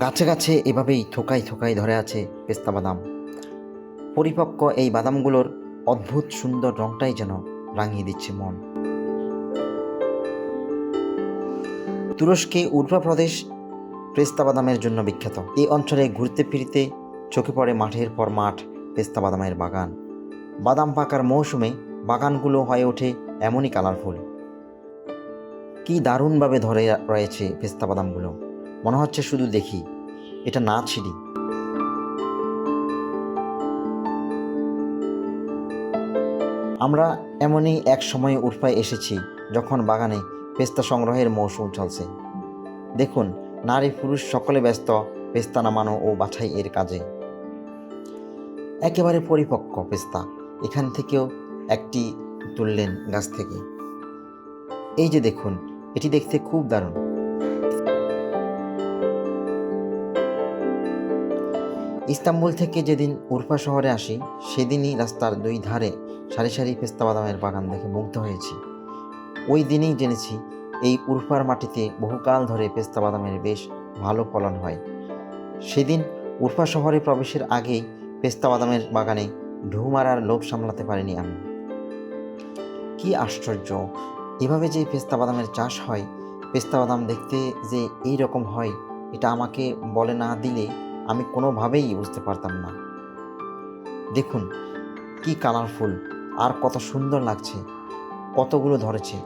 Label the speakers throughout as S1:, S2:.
S1: গাছে গাছে এভাবেই থোকাই থোকাই ধরে আছে পেস্তা বাদাম। পরিপক্ক এই বাদামগুলোর অদ্ভুত সুন্দর রংটাই যেন রাঙিয়ে দিচ্ছে মন। তুরস্কে উর্ফা প্রদেশ পেস্তা বাদামের জন্য বিখ্যাত। এই অঞ্চলে ঘুরতে ফিরতে চোখে পড়ে মাঠের পর মাঠ পেস্তা বাদামের বাগান। বাদাম পাকার মৌসুমে বাগানগুলো হয়ে ওঠে এমনই কালারফুল। কি দারুণভাবে ধরে রয়েছে পেস্তা বাদামগুলো। মনে হচ্ছে শুধু দেখি। এটা না ছিড়ি আমরা এমনই এক সময়ে উর্ফায় এসেছি যখন বাগানে পেস্তা সংগ্রহের মৌসুম চলছে। দেখুন, নারী পুরুষ সকলে ব্যস্ত, পেস্তা নামানো ও বাছাই এর কাজে। একেবারে পরিপক্ক পেস্তা। এখান থেকেও একটি তুললেন গাছ থেকে। এই যে দেখুন, এটি দেখতে খুব দারুণ। ইস্তাম্বুল থেকে যেদিন উরফা শহরে আসি, সেদিনই রাস্তার দুই ধারে সারি সারি পেস্তা বাদামের বাগান দেখে মুগ্ধ হয়েছি। ওই দিনেই জেনেছি, এই উরফার মাটিতে বহুকাল ধরে পেস্তা বাদামের বেশ ভালো ফলন হয়। সেদিন উরফা শহরে প্রবেশের আগেই পেস্তা বাদামের বাগানে ঢু মারার লোভ সামলাতে পারিনি আমি। কি আশ্চর্য! এভাবে যে পেস্তা বাদামের চাষ হয়, পেস্তা বাদাম দেখতে যে এই রকম হয়, এটা আমাকে বলে না দিলে আমি কোনোভাবেই বুঝতে পারতাম না। দেখুন, কি কালারফুল, আর কত সুন্দর লাগছে, কতগুলো ধরেছে,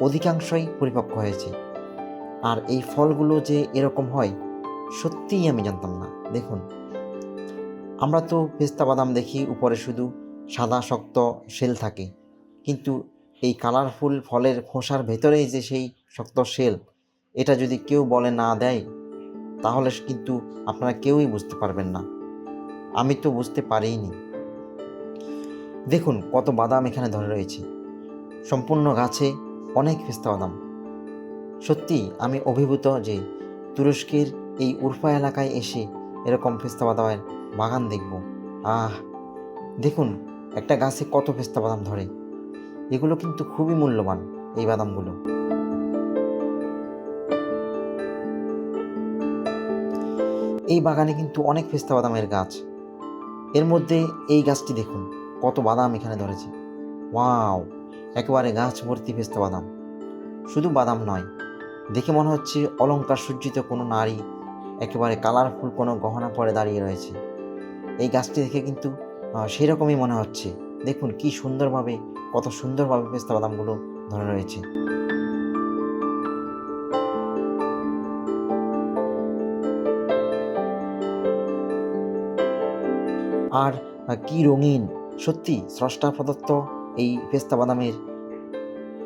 S1: অধিকাংশই পরিপক্ক হয়েছে। আর এই ফলগুলো যে এরকম হয়, সত্যিই আমি জানতাম না। দেখুন, আমরা তো পেস্তা বাদাম দেখি, উপরে শুধু সাদা শক্ত শেল থাকে। কিন্তু এই কালারফুল ফলের খোসার ভেতরেই যে সেই শক্ত শেল, এটা যদি কেউ বলে না দেয় তাহলে কিন্তু আপনারা কেউই বুঝতে পারবেন না। আমি তো বুঝতে পারিনি। দেখুন কত বাদাম এখানে ধরে রয়েছে। সম্পূর্ণ গাছে অনেক পেস্তা বাদাম। সত্যি আমি অভিভূত যে তুরস্কের এই উরফা এলাকায় এসে এরকম পেস্তা বাদামের বাগান দেখব। আহ! দেখুন একটা গাছে কত পেস্তা বাদাম ধরে। এগুলো কিন্তু খুবই মূল্যবান, এই বাদামগুলো। এই বাগানে কিন্তু অনেক পেস্তা বাদামের গাছ। এর মধ্যে এই গাছটি দেখুন, কত বাদাম এখানে ধরেছে। ওয়াও, একেবারে গাছ ভর্তি পেস্তা বাদাম। শুধু বাদাম নয়, দেখে মনে হচ্ছে অলঙ্কার সজ্জিত কোনো নারী, একেবারে কালারফুল কোনো গহনা পরে দাঁড়িয়ে রয়েছে। এই গাছটি দেখে কিন্তু সেই রকমই মনে হচ্ছে। দেখুন কি সুন্দরভাবে, কত সুন্দরভাবে পেস্তা বাদামগুলো ধরে রয়েছে। আর কি রঙিন। সত্যি, স্রষ্টা প্রদত্ত এই পেস্তা বাদামের,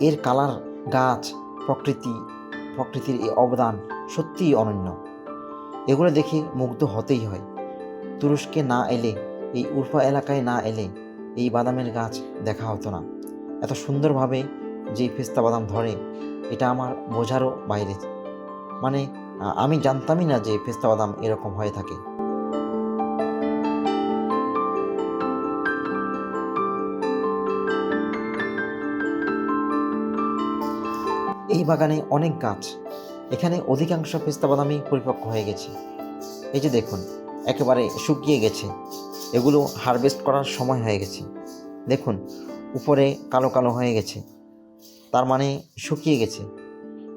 S1: এর কালার গাছ, প্রকৃতি, প্রকৃতির এই অবদান সত্যিই অনন্য। এগুলো দেখে মুগ্ধ হতেই হয়। তুরস্কে না এলে, এই উর্ফা এলাকায় না এলে এই বাদামের গাছ দেখা হতো না। এত সুন্দরভাবে যে পেস্তা বাদাম ধরে, এটা আমার বোঝারও বাইরে। মানে আমি জানতামই না যে পেস্তা বাদাম এরকম হয়ে থাকে। এই বাগানে অনেক গাছ। এখানে অধিকাংশ পেস্তা বাদামই পরিপক্ক হয়ে গেছে। এই যে দেখুন, একেবারে শুকিয়ে গেছে। এগুলো হারভেস্ট করার সময় হয়ে গেছে। দেখুন, উপরে কালো কালো হয়ে গেছে। তার মানে শুকিয়ে গেছে।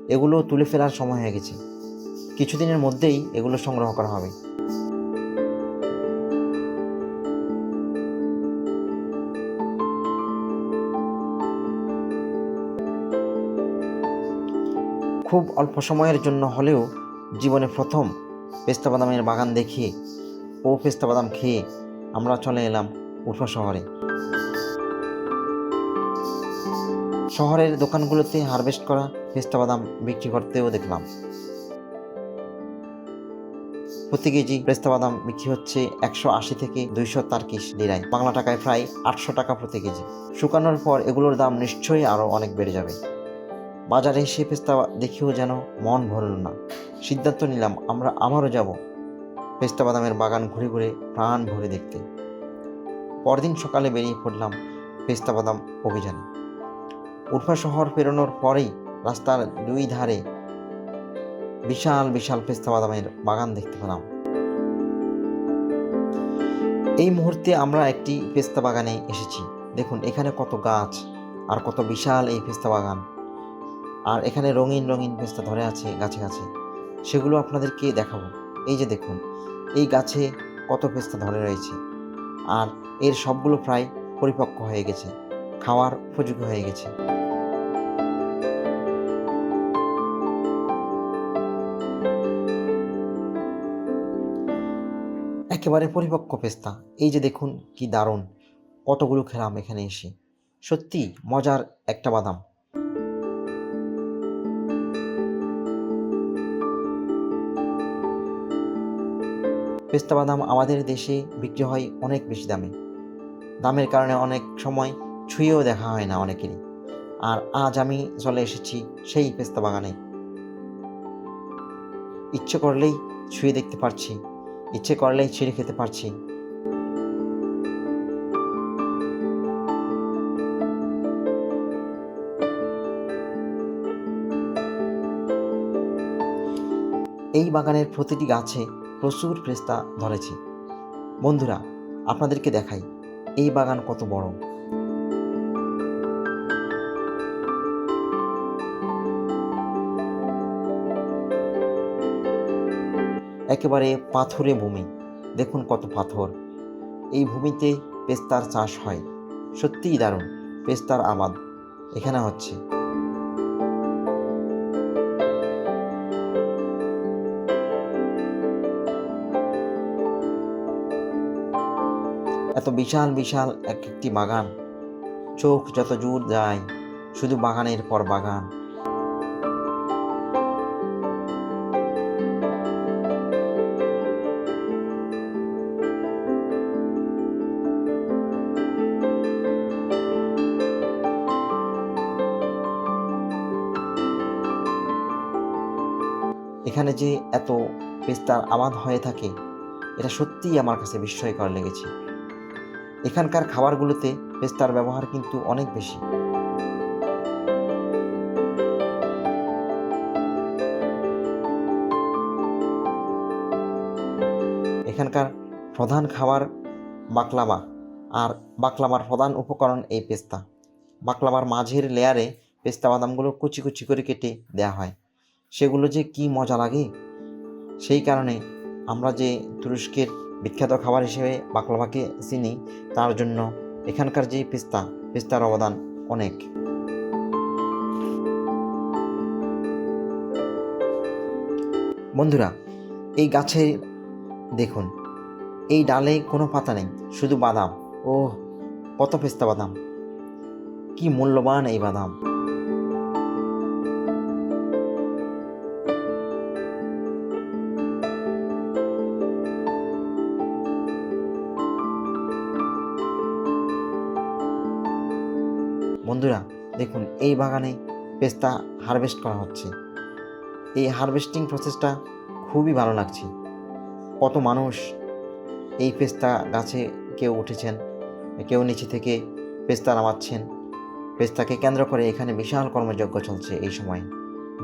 S1: এগুলো তুলে ফেলার সময় হয়ে গেছে। কিছুদিনের মধ্যেই এগুলো সংগ্রহ করা হবে। খুব অল্প সময়ের জন্য হলেও জীবনে প্রথম পেস্তা বাদামের বাগান দেখে ও পেস্তা বাদাম খেয়ে আমরা চলে এলাম উর্ফা শহরে। শহরের দোকানগুলোতে হারভেস্ট করা পেস্তা বাদাম বিক্রি করতেও দেখলাম। প্রতি কেজি পেস্তা বাদাম বিক্রি হচ্ছে একশো আশি থেকে দুইশো তার্কিশ লিরায়। বাংলা টাকায় প্রায় আটশো টাকা প্রতি কেজি। শুকানোর পর এগুলোর দাম নিশ্চয়ই আরও অনেক বেড়ে যাবে। বাজারে এসে পেস্তা দেখেও যেন মন ভরল না। সিদ্ধান্ত নিলাম, আমরা আবারও যাব পেস্তা বাদামের বাগান ঘুরে ঘুরে প্রাণ ভরে দেখতে। পরদিন সকালে বেরিয়ে পড়লাম পেস্তা বাদাম অভিযানে। উর্ফা শহর পেরোনোর পরেই রাস্তার দুই ধারে বিশাল বিশাল পেস্তা বাদামের বাগান দেখতে পেলাম। এই মুহূর্তে আমরা একটি পেস্তা বাগানে এসেছি। দেখুন, এখানে কত গাছ আর কত বিশাল এই পেস্তা বাগান। আর এখানে রঙিন রঙিন পেস্তা ধরে আছে গাছে গাছে। সেগুলো আপনাদেরকে দেখাবো। এই যে দেখুন, এই গাছে কত পেস্তা ধরে রয়েছে। আর এর সবগুলো প্রায় পরিপক্ক হয়ে গেছে। খাওয়ার উপযোগী হয়ে গেছে। একেবারে পরিপক্ক পেস্তা এই যে দেখুন, কি দারুণ। কতগুলো খেলাম এখানে এসে। সত্যি মজার একটা বাদাম। পেস্তা বাদাম আমাদের দেশে বিক্রি হয় অনেক বেশি দামে। দামের কারণে অনেক সময় ছুঁয়েও দেখা হয় না অনেকেরই। আর আজ আমি চলে এসেছি সেই পেস্তা বাগানে। ইচ্ছে করলেই ছুঁয়ে দেখতে পারছি, ইচ্ছে করলেই ছিঁড়ে খেতে পারছি। এই বাগানের প্রতিটি গাছে প্রচুর পেস্তা ধরেছে। বন্ধুরা, আপনাদেরকে দেখাই, এই বাগান কত বড়। একেবারে পাথুরে ভূমি। দেখুন কত পাথর। এই ভূমিতে পেস্তার চাষ হয়। সত্যিই দারুণ পেস্তার আবাদ। এখানে হচ্ছে এত বিশাল বিশাল এক একটি বাগান। চোখ যত জোর যায়, শুধু বাগানের পর বাগান। এখানে যে এত বিস্তার আবাদ হয়ে থাকে, এটা সত্যিই আমার কাছে বিস্ময়কর লেগেছে। এখানকার খাবারগুলোতে পেস্তার ব্যবহার কিন্তু অনেক বেশি। এখানকার প্রধান খাবার বাকলামা আর বাকলামার প্রধান উপকরণ এই পেস্তা। বাকলামার মাঝের লেয়ারে পেস্তা বাদামগুলো কুচি কুচি করে কেটে দেওয়া হয়। সেগুলো যে কি মজা লাগে? সেই কারণে আমরা যে তুরস্কের বিখ্যাত খাবার হিসেবে বাকলাভাকে চিনি, তার জন্য এখানকার যে পেস্তা, পেস্তার অবদান অনেক। বন্ধুরা, এই গাছের, দেখুন, এই ডালে কোনো পাতা নেই, শুধু বাদাম। ও কত পেস্তা বাদাম। কি মূল্যবান এই বাদাম। বন্ধুরা, দেখুন, এই বাগানে পেস্তা হারভেস্ট করা হচ্ছে। এই হারভেস্টিং প্রসেসটা খুবই ভালো লাগছে। কত মানুষ এই পেস্তা গাছে কেউ উঠেছেন, কেউ নিচে থেকে পেস্তা নামাচ্ছেন। পেস্তাকে কেন্দ্র করে এখানে বিশাল কর্মযজ্ঞ চলছে এই সময়।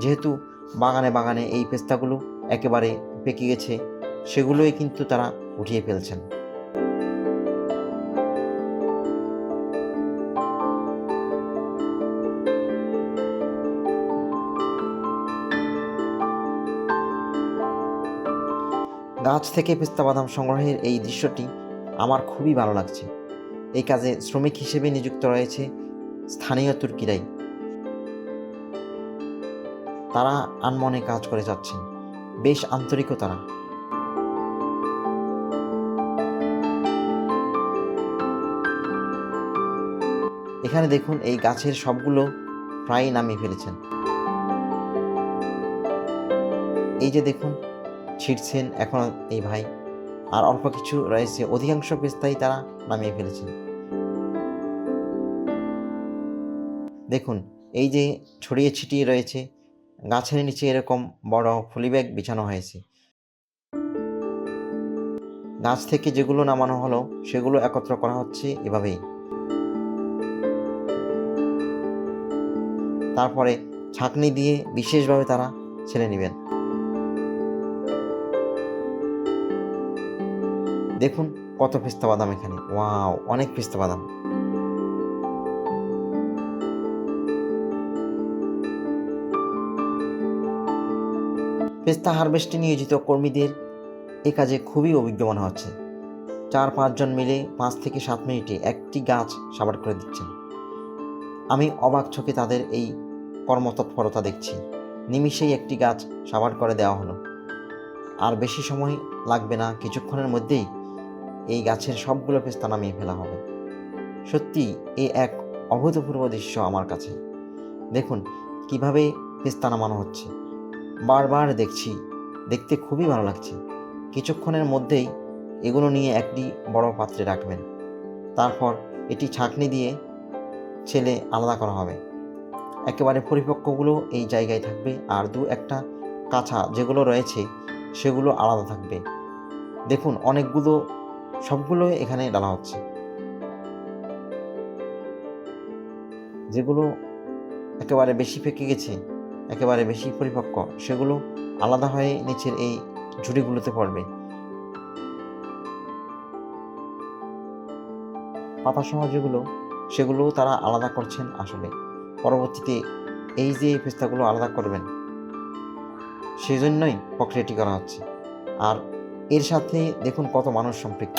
S1: যেহেতু বাগানে বাগানে এই পেস্তাগুলো একেবারে পেকে গেছে, সেগুলোই কিন্তু তারা উঠিয়ে ফেলছেন। গাছ থেকে পেস্তা বাদাম সংগ্রহের এই দৃশ্যটি আমার খুবই ভালো লাগছে। এই কাজে শ্রমিক হিসেবে নিযুক্ত রয়েছে স্থানীয় তুর্কিরাই। তারা আনমনে কাজ করে যাচ্ছেন। বেশ আন্তরিকও তারা। এখানে দেখুন এই গাছের সবগুলো প্রায় নামিয়ে ফেলেছেন। এই যে দেখুন ছিটছেন এখন এই ভাই। আর অল্প কিছু রয়েছে, অধিকাংশ পেস্তাই তারা নামিয়ে ফেলেছেন। দেখুন, এই যে ছড়িয়ে ছিটিয়ে রয়েছে, গাছের নিচে এরকম বড় ফুলি ব্যাগ বিছানো হয়েছে। গাছ থেকে যেগুলো নামানো হলো, সেগুলো একত্র করা হচ্ছে এভাবেই। তারপরে ছাঁকনি দিয়ে বিশেষভাবে তারা ছেড়ে নেবেন। দেখুন কত পেস্তা বাদাম এখানে। ওয়াও, অনেক পেস্তা বাদাম। পেস্তা হারভেস্টে নিয়োজিত কর্মীদের এ কাজে খুবই অভিজ্ঞ মনে হচ্ছে। চার পাঁচজন মিলে পাঁচ থেকে সাত মিনিটে একটি গাছ সাবার করে দিচ্ছেন। আমি অবাক চোখে তাদের এই কর্মতৎপরতা দেখছি। নিমিষেই একটি গাছ সাবার করে দেওয়া হলো। আর বেশি সময় লাগবে না, কিছুক্ষণের মধ্যেই এই গাছের সবগুলো পেস্তা নামিয়ে ফেলা হবে। সত্যি, এ এক অভূতপূর্ব দৃশ্য আমার কাছে। দেখুন, কীভাবে পেস্তা নামানো হচ্ছে। বারবার দেখছি, দেখতে খুবই ভালো লাগছে। কিছুক্ষণের মধ্যেই এগুলো নিয়ে একটি বড় পাত্রে রাখবেন। তারপর এটি ছাঁকনি দিয়ে ছেলে আলাদা করা হবে। একেবারে পরিপক্কগুলো এই জায়গায় থাকবে আর দু একটা কাঁচা যেগুলো রয়েছে, সেগুলো আলাদা থাকবে। দেখুন, অনেকগুলো সবগুলো এখানে ডালা হচ্ছে। যেগুলো একেবারে বেশি পেকে গেছে, একেবারে বেশি পরিপক্ক, সেগুলো আলাদা হয়ে নিচের এই ঝুড়িগুলোতে পড়বে। পাতাসহ যেগুলো, সেগুলোও তারা আলাদা করছেন আসলে। পরবর্তীতে এই যে পেস্তাগুলো আলাদা করবেন সেই জন্যই প্রক্রিয়াটি করা হচ্ছে। আর এর সাথে দেখুন কত মানুষ সম্পৃক্ত।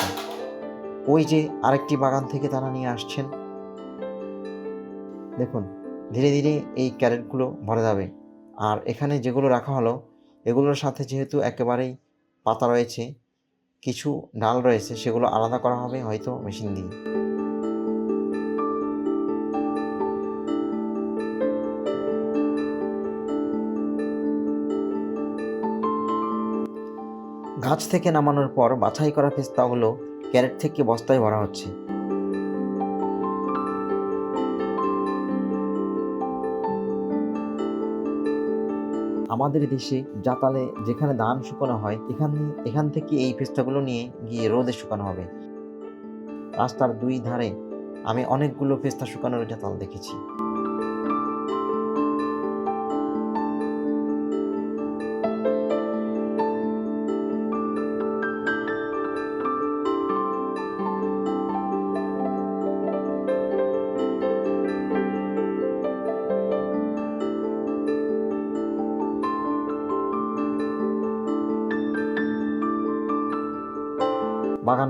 S1: ওই যে আরেকটি বাগান থেকে তারা নিয়ে আসছেন। দেখুন, ধীরে ধীরে এই ক্যারেটগুলো ভরে যাবে। আর এখানে যেগুলো রাখা হলো, এগুলোর সাথে যেহেতু একেবারেই পাতা রয়েছে, কিছু ডাল রয়েছে, সেগুলো আলাদা করা হবে হয়তো মেশিন দিয়ে। গাছ থেকে নামানোর পর বাছাই করা পেস্তাগুলো ক্যারেট থেকে বস্তায় ভরা হচ্ছে। আমাদের দেশে জাতালে যেখানে ধান শুকানো হয়, এখান এখান থেকে এই পেস্তাগুলো নিয়ে গিয়ে রোদে শুকানো হবে। রাস্তার দুই ধারে আমি অনেকগুলো পেস্তা শুকানোর জাতাল দেখেছি।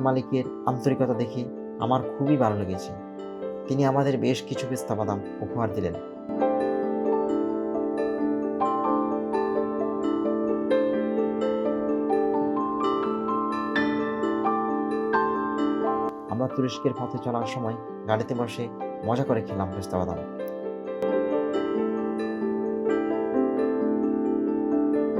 S1: মালিকের আন্তরিকতা দেখে আমার খুবই ভালো লেগেছে। তিনি আমাদের বেশ কিছু পেস্তা বাদাম উপহার দিলেন। আমরা তুরস্কের পথে চলার সময় গাড়িতে বসে মজা করে খেলাম পেস্তা বাদাম।